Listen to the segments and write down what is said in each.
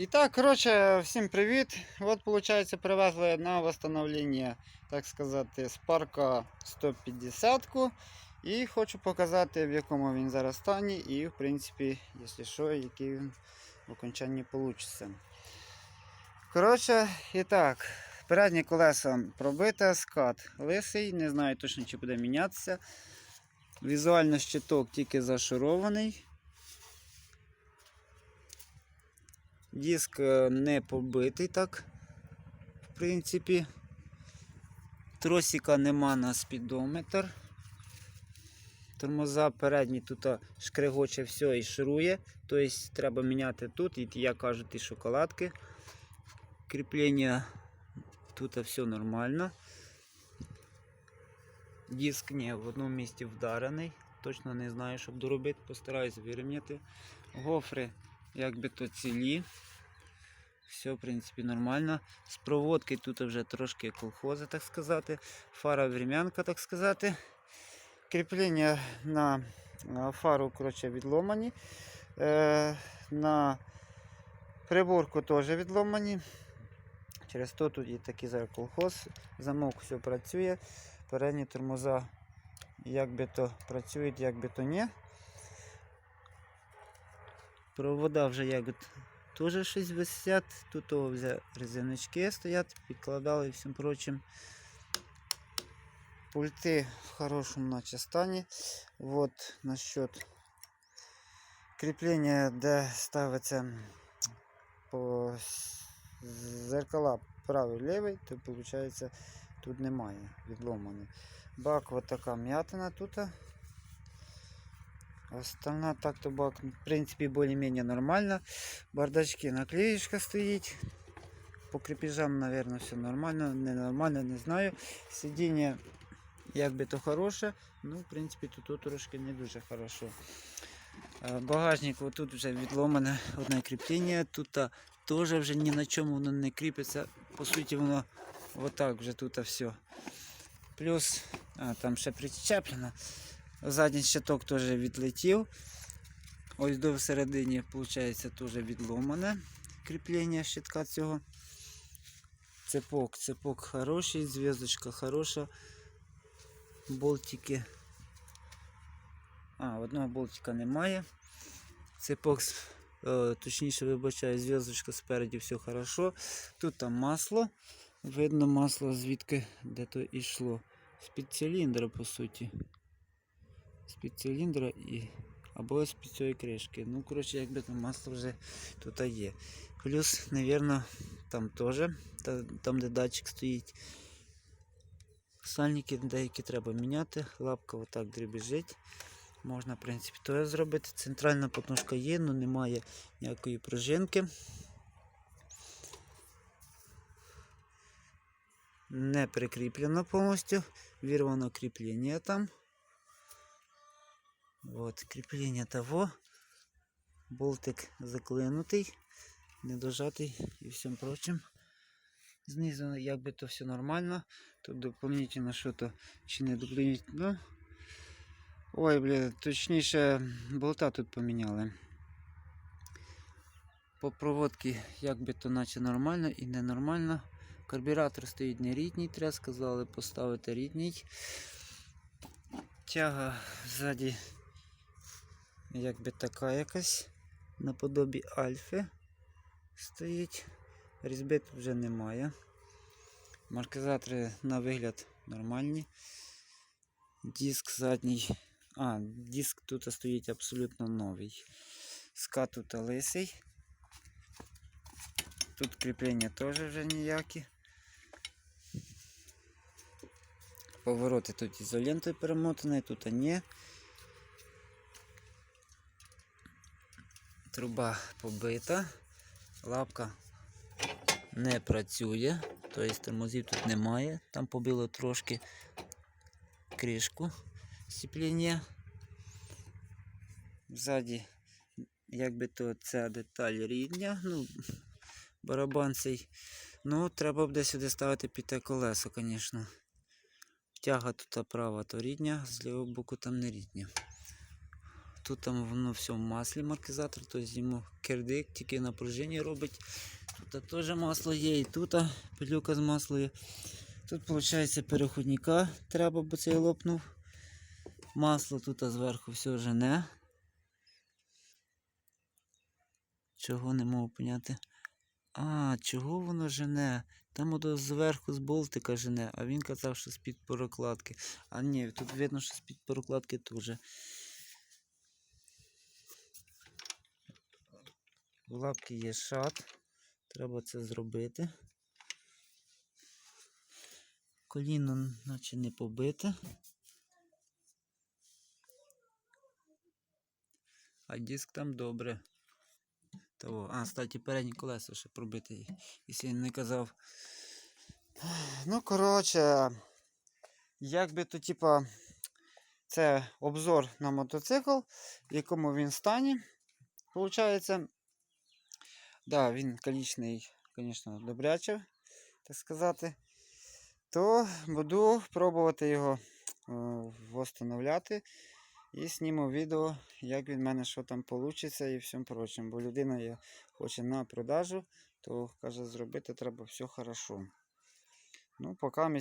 І так, коротше, всім привіт. От, виходить, привезли на восстановлення, так сказати, з парка 150 ку І хочу показати, в якому він зараз стані, і, в принципі, якщо що, який він в окончанні вийде. Коротше, і так, переднє колесо пробите, скат лисий, не знаю точно, чи буде мінятися. Візуально щиток тільки зашурований. Диск е, не побитий так. В принципі. Тросика нема на спідометр. Тормоза передні тут шкригоче все і ширує. Тобто треба міняти тут, і я кажу, ті шоколадки. Кріплення тут все нормально. Диск ні, в одному місці вдарений. Точно не знаю, щоб доробити, постараюсь вирівняти. Гофри якби то цілі. Все, в принципі, нормально. З проводки тут вже трошки колхози, так сказати. Фара врем'янка, так сказати. Кріплення на фару коротше, відломані. Е, на приборку теж відломані. Через то тут і такий зараз колхоз. Замок все працює. Передні тормоза як то працюють, як би то ні. Провода вже як от теж щось висять. Тут о, вже резиночки стоять, підкладали і всім прочим. Пульти в хорошому наче стані. Вот насчет кріплення, де ставиться по зеркала правий лівий, то виходить тут немає відломаний. Бак вот така м'ятина тут. Остальна так-то бак, в принципі, більш-менш нормально. Бардачки наклеєчка стоїть. По крепежам, наверное, все нормально, ненормально, не знаю. Сидіння як би то хороше, ну, в принципі, тут, трошки не дуже хорошо. Е, Багажник тут вже відломане одне кріплення, тут теж вже ні на чому воно не кріпиться. По суті, воно отак вже тут все. Плюс, а, там ще причеплено. Задній щиток теж відлетів. Ось до всередині, виходить, теж відломане кріплення щитка цього. Цепок, цепок хороший, зв'язочка хороша. Болтики. А, одного болтика немає. Цепок, е, точніше, вибачаю, зв'язочка спереді все хорошо. Тут там масло. Видно масло звідки де то йшло. З-під циліндра, по суті. З-під циліндра і. Або з-під цієї кришки. Ну, коротше, якби там масло вже тут є. Плюс, напевно, там теж, там де датчик стоїть. Сальники деякі треба міняти. Лапка отак дрібіжить. Можна, в принципі, то зробити. Центральна потужка є, але немає ніякої пружинки. Не прикріплено повністю. Вірвано кріплення там. От, кріплення того. Болтик заклинутий, недожатий і всім прочим. Знизу якби то все нормально. Тут дополнительно що-то чи не дополнительно. Ой, бля, точніше, болта тут поміняли. По проводці якби то наче нормально і ненормально. Карбюратор стоїть не рідній, треба сказали поставити рідній. Тяга ззаді якби така якась наподобі альфи стоїть. Різьби тут вже немає. Маркізатори на вигляд нормальні. Диск задній. А, диск тут стоїть абсолютно новий. Скат тут лисий. Тут кріплення теж вже ніякі. Повороти тут ізолентою перемотані, тут ні. Труба побита. Лапка не працює, тобто тормозів тут немає. Там побило трошки кришку сцепління. Ззаді, якби то ця деталь рідня, ну, барабан цей. Ну, треба буде сюди ставити п'яте колесо, звісно. Тяга тут права то рідня, з лівого боку там не рідня. Тут там воно все в маслі маркізатор, то йому кирдик, тільки на робить. Тут теж масло є, і тут пилюка з маслом є. Тут, виходить, переходника треба, бо цей лопнув. Масло тут зверху все жене. Чого не можу поняти? А, чого воно жене? Там ото зверху з болтика жене, а він казав, що з-під перекладки. А ні, тут видно, що з-під перекладки теж. В лапки є шат. Треба це зробити. Коліно наче не побите. А диск там добре. Того. А, кстати, передні колеса ще пробити, якщо я не казав. Ну, коротше, як би то, типа, це обзор на мотоцикл, в якому він стані. Получається, да, він калічний, звісно, добряче, так сказати. То буду пробувати його е, восстановляти. І зніму відео, як від мене що там вийде і всім прочим. Бо людина є, хоче на продажу, то каже, зробити треба все хорошо. Ну, поки,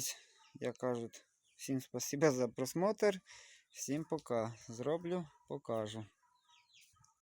як кажуть, всім спасибо за просмотр. Всім пока. Зроблю, покажу.